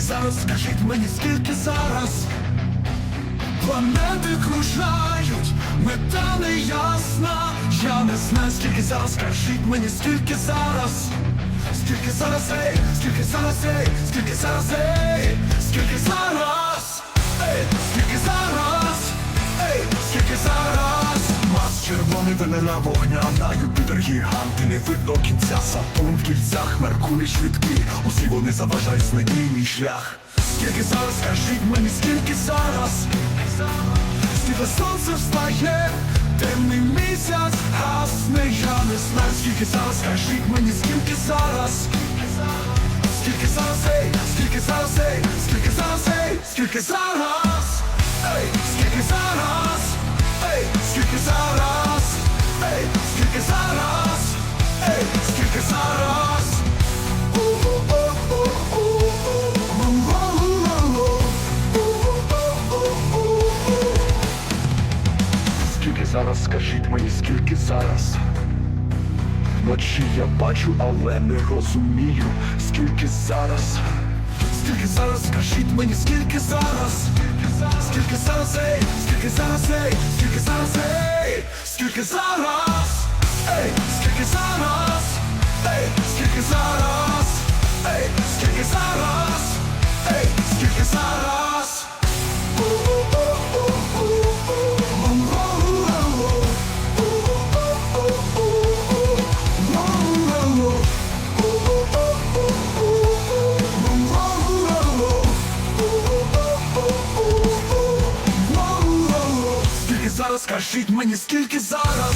зараз, скажіть мені, скільки зараз? Планети кружають, мета не ясна. Я не знаю, скільки зараз, скажіть мені, скільки зараз? Скільки зараз, ей, скільки зараз, ей, скільки зараз, ей, Марс червоний венера вогняна, Юпітер гігант, і не видно кінця Сатурн в кільцях, Меркурій швидкий, усі вони заважають знайти мій шлях. Скільки зараз, скажіть мені, скільки зараз? Світле сонце встає, темний місяць гасне, я не знаю, скільки зараз, скажіть мені, скільки зараз? Скільки зараз, ей, скільки зараз, ей, скільки зараз, ей, скільки зараз, зараз, скажіть мені, скільки зараз? Вночі я бачу, але не розумію, скільки зараз. Скільки зараз, скажіть мені, скільки зараз? Скільки зараз, ей, скільки зараз, ей, скільки зараз, ей, скільки зараз, ей, скільки зараз, Розкажіть мені скільки зараз.